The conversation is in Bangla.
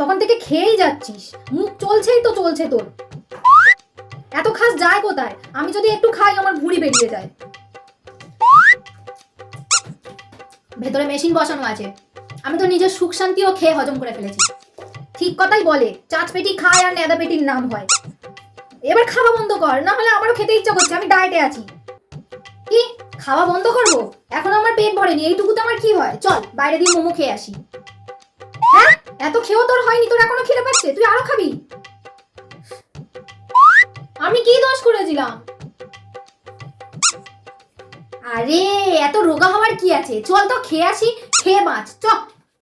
তখন থেকে খেয়েই যাচ্ছিস। মুখ চলছেই তো চলছে তোর। এত খাস যায় কোথায়? আমি যদি একটু খাই, আমার ভুঁড়ি বেরিয়ে যায়। ভেতরে মেশিন বসানো আছে। আমি তো নিজের সুখ শান্তিও খেয়ে হজম করে ফেলেছি। ঠিক কথাই বলে চাচ পেটি খায় আর নেদা পেটির নাম হয়। এবার খাওয়া বন্ধ কর, না হলে আমারও খেতে ইচ্ছা করছে, আমি ডায়েটে আছি। কি? খাওয়া বন্ধ করব? এখন আমার পেট ভরেনি, এইটুকুতে আমার কি হয়? চল, বাইরে দিয়ে মোমো খেয়ে আসি। এত খেয়েও তোর হয়নি, তোর এখনও খিদে পাচ্ছে, তুই আরও খাবি। আমি কি দোষ করেছিলাম? আরে, এত রোগা হওয়ার কি আছে? চল তো খেয়ে আসি, খেয়ে বাঁচ চ